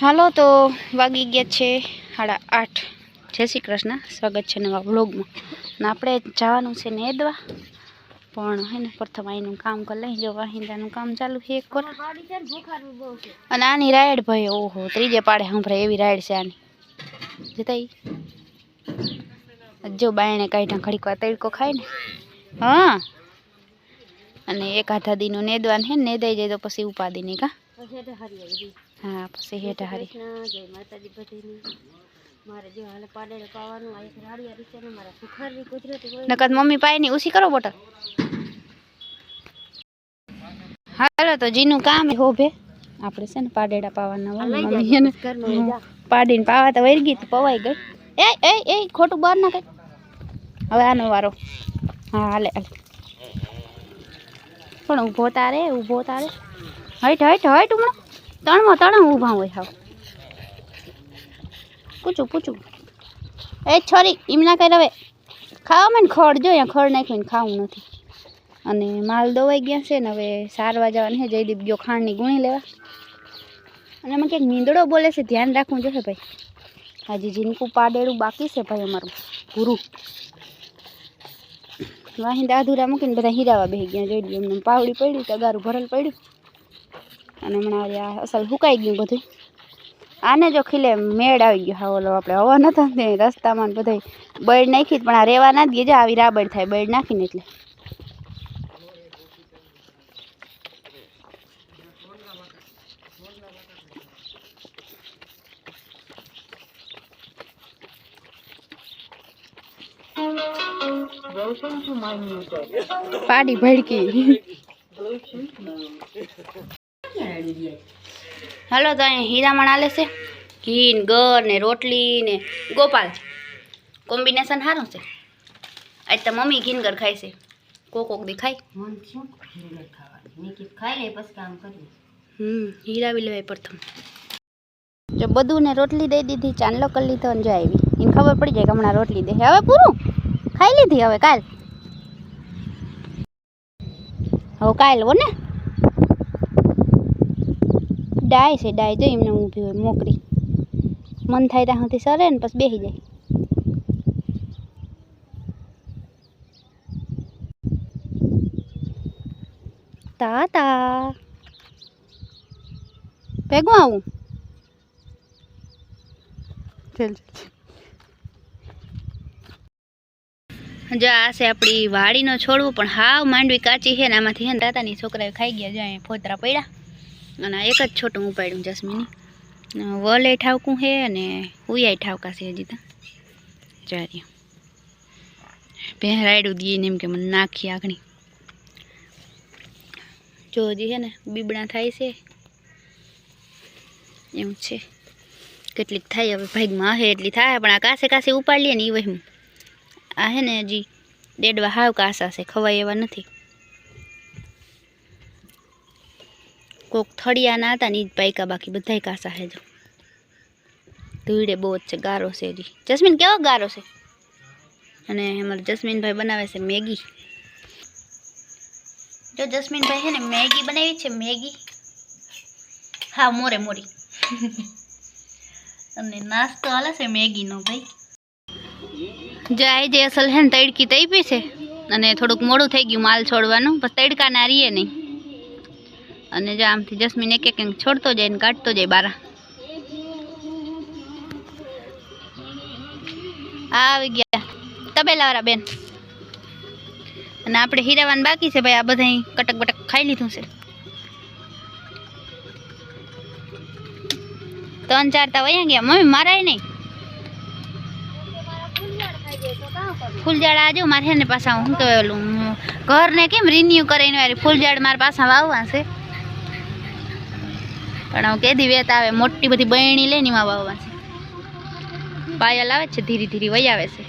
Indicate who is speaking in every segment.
Speaker 1: હાલો તો વાગી ગયા છે સાડા આઠ. જય શ્રી કૃષ્ણ. સ્વાગત છે નવા વ્લોગમાં. ને આપણે જવાનું છે નેદવા પણ હે ને, પ્રથમ અહીંનું કામ કરી લઈ જો વાહિંદાનું કામ ચાલુ છે એક અને આની રાઈડ ભાઈ, ઓહો, ત્રીજે પાડે સંભળાય એવી રાઈડ છે આની. જતા જો બાયણે કાઢ્યા ઘડીક વાર તડકો ખાય ને. હા. અને એક હાથા દીનું નેદવાનું હે ને, નેદાઈ જાય તો પછી ઉપાદી નહીં કા. હા પછી હેઠા હારી.
Speaker 2: જય માતાજી બધાની મારે જો હાલે પાડે પાવાનું આ એક રાડિયા આરી ને મારા સુખારી કુદરતી હોય.
Speaker 1: નકર મમ્મી પાયની ઉસી કરો બોટલ. હાલો તો જીનું કામ હે હોભે. આપણે છે ને પાડેડા પાવાના હોય મમ્મી છે ને
Speaker 2: ઘરમાં લઈ જા.
Speaker 1: પાડીને પાવા તો વળી ગઈ તો પવાઈ ગઈ. એ એ એ ખોટું બહાર ના કઈ હવે આનો વારો. હા હાલે હાલે. પણ ઊભો તારે ઊભો તારે. હઈટ હઈટ હઈટ હમણાં તણમાં ત્રણ ઊભા હોય હાવ. પૂછું પૂછું. એ છોરી એમના કઈ રવે ખાવા મને ખડ જો, અહીંયા ખડ નાખ્યું ખાવું નથી. અને માલ દવાઈ ગયા છે ને હવે સારવા જવાનું છે. જયદીપ ગયો ખાંડની ગુણી લેવા. અને એમાં ક્યાંક નીંદડો બોલે છે. ધ્યાન રાખવું જોઈએ ભાઈ. હજી જીનકું પાડેડું બાકી છે ભાઈ અમારું ગુરુ વાહી અધૂરા મૂકીને બધા હીરાવા બેસી ગયા. જોઈ લ્યો એમને પાવડી પડી, તગારું ભરેલ પડ્યું. અને હમણાં આ અસલ સુકાઈ ગયું બધું. આને જો ખીલે મેળ આવી ગયો. હા ઓલો આપણે હવા નતા ને રસ્તામાં બધે બળ નાખી પણ આ રેવા ના જ ગયા આવી રાબડ થાય બળ નાખીને એટલે. પાડી ભડકી. હાલો તો અહીંયા હીરામણ આલે છે. ઘી ને ગર ને રોટલી ને ગોપાલ કોમ્બિનેશન સારું છે. આજ તો મમ્મી ઘીનગર ખાય છે. કોક કોક
Speaker 2: દેખાય
Speaker 1: હમ હીરાવી લેવાય પ્રથમ. જો બધું ને રોટલી દઈ દીધી ચાંદલો કરી લીધો અને જો આવી. એને ખબર પડી જાય કે હમણાં રોટલી દે. હવે પૂરું? ખાઈ લીધી હવે કાલ? હવે કાલ હો ને ડાય છે ડાય જો એમને ઊભી હોય મોકરી મન થાય ત્યાં સુધી સરે ને પછી બેસી જાય. તાતા. ભેગું આવું? જો આ છે આપણી વાડીનો છોડવું પણ હાવ માંડવી કાચી છે ને આમાંથી હે ને તાતાની છોકરાએ ખાઈ ગયા જો અહીંયા ફોતરા પડ્યા. અને એક જ છોટું ઉપાડ્યું જસ્મીની. વલે ઠાવકું છે અને ઉયાય ઠાવકા છે હજી તો. ચાર્યું પહેરાયડું દઈએ એમ કે મને નાખી આગણી જો હજી છે ને બીબડા થાય છે. એવું છે. કેટલીક થાય, હવે ભાગમાં હે એટલી થાય, પણ આ કાસે કાસે ઉપાડીએ ને એ વહેમ. આ હે ને હજી દેડવા હાવ કાસા છે, ખવાય એવા નથી. કોક થળિયાના હતા ને જ પાયકા બાકી બધાય કાસા હે જો. ધૂળે બહુ જ છે, ગારો છે હજી. જસ્મીન કેવો ગારો છે? અને અમારે જસ્મીનભાઈ બનાવે છે મેગી. જો જસ્મીનભાઈ છે ને મેગી બનાવી છે, મેગી. હા, મોરે, મોરી. અને નાસ્તો હાલે છે મેગીનો ભાઈ. જો આ જે અસલ છે ને તડકી તૈપી છે. અને થોડુંક મોડું થઈ ગયું માલ છોડવાનું પછી તડકા ના રહીએ નહીં. અને જો, આમથી જસ્મીન એક એક છોડતો જાય ને કાઢતો જાય બારા. આ આવી ગયા તબેલાવાળા બેન. અને આપણે હીરાવાન બાકી છે ભાઈ, આ બધા કટક બટક ખાઈ લીધું છે. ત્રણ ચાર તા વયા ગયા. મમ્મી, મારાય નહીં. ફૂલઝાડ આજો મારે ને પાછા હું કહેવાય ઓલું ઘરને કેમ રિન્યુ કરીને વારી ફૂલઝાડ મારા પાછા વાવવા છે. પણ કેદી વેત આવે, મોટી બધી બહેણી લઈને એમાં વાવવા છે. પાયલ આવે છે, ધીરે ધીરે વહી આવે છે.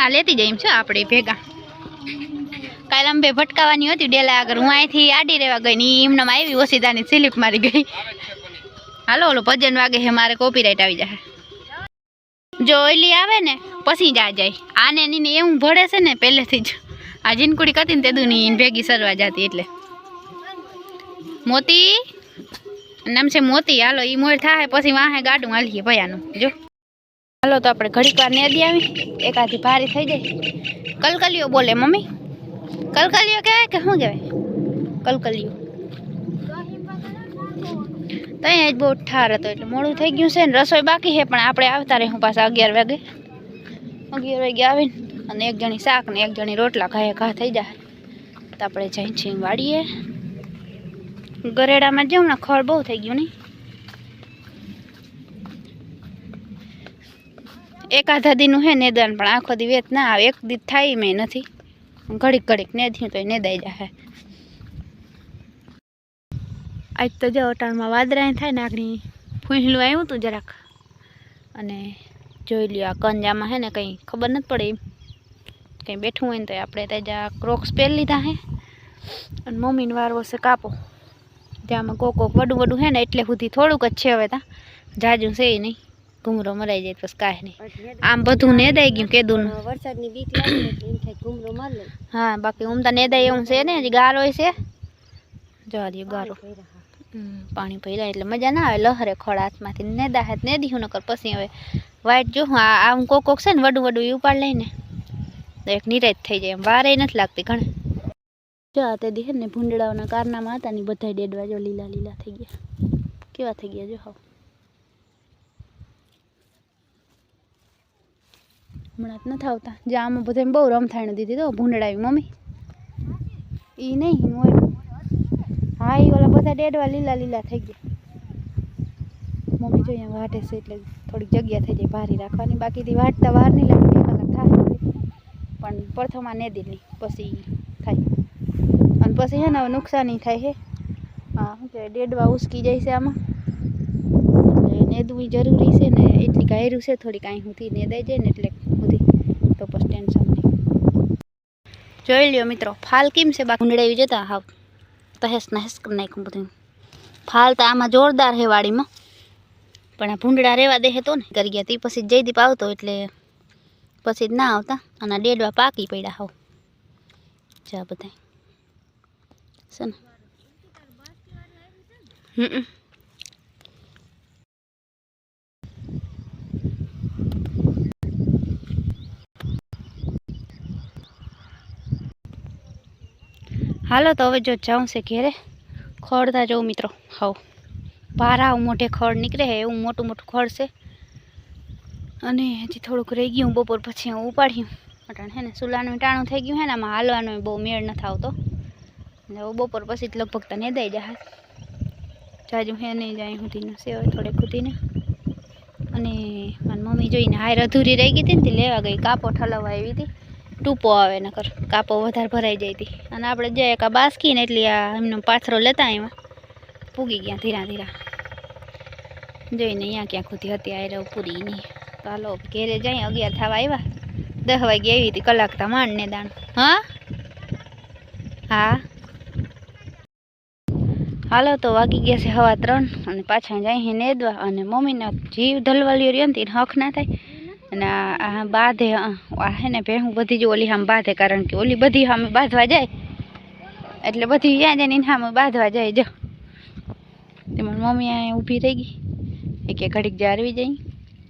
Speaker 1: આ લેતી જઈમ છો, આપણે ભેગા. કાલે અંબે ભટકાવાની હતી, ડેલા આગળ હું અહીંથી આડી રહેવા ગઈ ને એમનામાં આવી, ઓસીદાની સ્લીપ મારી ગઈ. હાલો, ઓલો ભજન વાગે છે, મારે કોપીરાઇટ આવી જાય જો ઓઈલી આવે ને, પછી જ આ જાય. આને નીને એવું ભળે છે ને, પહેલેથી જ. આ જીનકુડી કરતી ને તે દુની ભેગી સરવા જતી એટલે. મોતી? નામ છે મોતી. હાલો એ મોર થાય પછી વાહે ગાડું હાલીએ ભયાનું. જો. હાલો, તો આપણે ઘડીક વાર નેદી આવી. એકાદી ભારી થઈ જાય. કલકલીઓ બોલે, મમ્મી. કલકલીઓ કહેવાય કે શું કહેવાય? કલકલિયો. ત્યાં જ બહુ ઠાર હતો એટલે મોડું થઈ ગયું છે ને રસોઈ બાકી છે, પણ આપણે આવતા રહીશું પાછા અગિયાર વાગે. અગિયાર વાગે આવીને અને એક જણી શાક ને એક જણી રોટલા ખાય, ઘા થઈ જાય. તો આપણે જઈ છીએ વાડીએ ગરેડામાં જેવું ને ખળ બહુ થઈ ગયું નહીં. એકાધા દીનું હે નેદાન, પણ આખો દી ના આવે. એક દી થાય મેં નથી. ઘડીક ઘડીક નેધ્યું તો નેદાઈ જાય આજ તો જો અટાણમાં વાદળા થાય ને આગળ ફૂંહલું આવ્યું હતું જરાક. અને જોઈ લ્યો આ કંજામાં હે ને કંઈ ખબર નથી પડે એમ. કંઈ બેઠું હોય ને તો આપણે ત્યાં ક્રોક્સ પહેરી લીધા હે. અને મમ્મીને વારવો છે કાપો. ત્યાંમાં કોક કોક વડું વડું હે ને એટલે સુધી થોડુંક જ છે હવે ત્યાં જાજુ છે ય નહીં. ઘૂમરો મરાઈ જાય પછી કાંઈ નહીં.
Speaker 2: એટલે
Speaker 1: આમ બધું નેદાઈ ગયું કેદું
Speaker 2: વરસાદની બીક લાગે ને એટલે એમ થાય ઘૂમરો માર લે.
Speaker 1: હા બાકી ઉમતા નેદાય એવું છે ને હજી ગારો હોય છે. જવા દઈએ ગારો.
Speaker 2: પાણી ભર્યા.
Speaker 1: હમ, પાણી ભર્યા એટલે મજા ના આવે લહરે ખોળ હાથમાંથી. નેદા હાથ ને હું નકર પછી હવે વાઈટ જો આ આમ કોક કોક છે ને વડું વડું એ ઉપાડ લઈને. તો એક નિરાજ થઈ જાય એમ. વારે નથી લાગતી ઘણે. જો તે દીહે ને ભૂંડડાઓના કારનામાં હતા ને બધા ડેડવા જો લીલા લીલા થઈ ગયા. કેવા થઈ ગયા જો હાવ. હમણાં જ નથી આવતા. જે આમાં બધા બહુ રમથાણ દીધી તો ભૂંડળાવી મમ્મી. એ નહીં મોર હા એ ઓલા બધા ડેડવા લીલા લીલા થઈ ગયા. મમ્મી જો અહીંયા વાટે છે એટલે થોડીક જગ્યા થઈ જાય ભારી રાખવાની, બાકીથી વાટતા વાર નહીં લાગે, બે કલાક થાય. પણ પ્રથમા નેદી નહીં, પછી થાય. અને પછી છે ને હવે નુકસાની થાય છે હા, શું ડેડવા ઉસકી જાય છે આમાં. એટલે નેદવું જરૂરી છે ને, એટલી ગાયરું છે થોડી કાંઈ સુધી નેદાઈ જાય ને એટલે સુધી તો પછી ટેન્શન નહીં. જોઈ લ્યો મિત્રો, ફાલ કેમ છે બાકી? ઊંડળાવી જતા હાવ. તહેસ નહેસ કરી નાખ્યું બધું. ફાલ તો આમાં જોરદાર હે વાડીમાં. પણ આ ભૂંડડા રહેવા દે તો ને. કરી ગયા તે પછી જયદીપ આવતો એટલે પછી જ ના આવતા. અને ડેડવા પાકી પડ્યા હોવ. જા બધા છે ને? હમ. હાલો તો હવે જો જાઉં છે ઘેરે. ખોડતા જાઉં મિત્રો. હાવ ભારા મોઢે ખડ નીકળે છે એવું મોટું મોટું ખડ છે. અને હજી થોડુંક રહી ગયું બપોર પછી હું ઉપાડ્યું. અટાણ હે ને, સુલાનું ટાણું થઈ ગયું હે ને, આમાં હાલવાનો બહુ મેળ નથી આવતો. એટલે બપોર પછી જ લગભગ તને ને દઈ જાય જાજુ હે નહીં જાય સુધીને હવે થોડેક સુધીને અને મારી મમ્મી જોઈને હાર અધૂરી રહી ગઈ હતી ને, તે લેવા ગઈ, કાપો ઠલવવા આવી હતી. ટૂપો આવે નકર. કાપો વધારે ભરાઈ જાય હતી અને આપણે જઈએ કાં બાસકીને બાસકી એટલે આ એમનો પાથરો લેતા એમાં પૂગી ગયા ધીરા ધીરા. જોઈને અહીંયા ક્યાં ખુદી હતી આયરો પૂરી નહીં. તો હાલો ઘેરે જઈ અગિયાર થવા આવ્યા દસ વાગે આવી હતી કલાક તા માંડને દાણ. હા? હા. હાલો, તો વાગી ગયા છે હવા ત્રણ. અને પાછા જાય નેદવા. અને મમ્મીના જીવ ધલવાલીઓ રહ્યો ને તેને હક ના થાય. અને આ આ બાંધે અ, આ હે ને ભેહું બધી જ ઓલી આમ બાંધે કારણ કે ઓલી બધી સામે બાંધવા જાય. એટલે બધી ત્યાં જઈને એની સામે બાંધવા જાય જો. તેમાં મમ્મી અહીંયા ઊભી રહી ગઈ. એ કે ઘડીક જારવી જઈ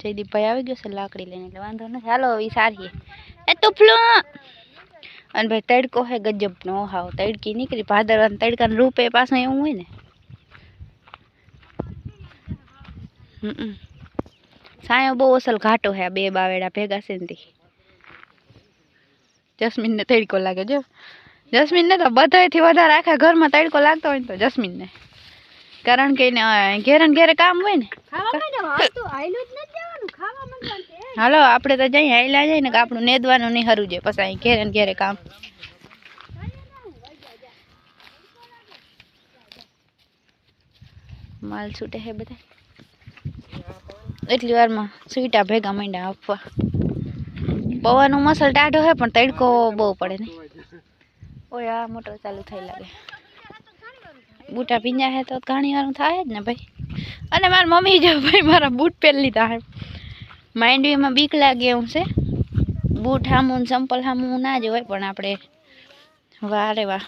Speaker 1: જયદીપભાઈ આવી ગયો છે લાકડી લઈને એટલે વાંધો નથી. હાલો હવે સારીએ. એ ટુફલું અને ભાઈ તડકો હે ગજબનો હાવ. તડકી નીકળી ભાદરવાના તડકાના રૂપે પાછું એવું હોય ને. હમ. સાયો બહુ અસલ ઘાટો હે આ બે બાવેડા ભેગા છે ને તી જસ્મીનને તડકો લાગે જો જસ્મીનને તો બધાયથી વધારે આખા ઘરમાં તડકો લાગતો હોય ને તો જસ્મીનને. કારણ કે એને અ, ઘેરે ને ઘેરે કામ હોય ને.
Speaker 2: ખાવા માંડો હાલ તો આયલું જ નથી જવાનું. ખાવા માંડવાનું છે.
Speaker 1: હાલો આપણે તો જઈએ આયલા જાય ને કે આપણું નેદવાનું નહીં હરું છે પછી અહીં ઘેરે ને ઘેરે કામ. માલ છૂટે હે બધા એટલી વારમાં સ્વીટા ભેગા માંડ્યા આપવા. પવાનો મસલ ટાઢો હે, પણ તડકો બહુ પડે ને. ઓય, આ મોટર ચાલુ થઈ લાગે. બૂટા પીંજા હે તો ઘણી વાર થાય જ ને ભાઈ. અને મારી મમ્મી જો ભાઈ, મારા બૂટ પહેરી લીધા હે. માંડવીમાં બીક લાગે એવું છે. બૂટ હામું ને ચંપલ હામું ના જ હોય, પણ આપણે વારે વાહ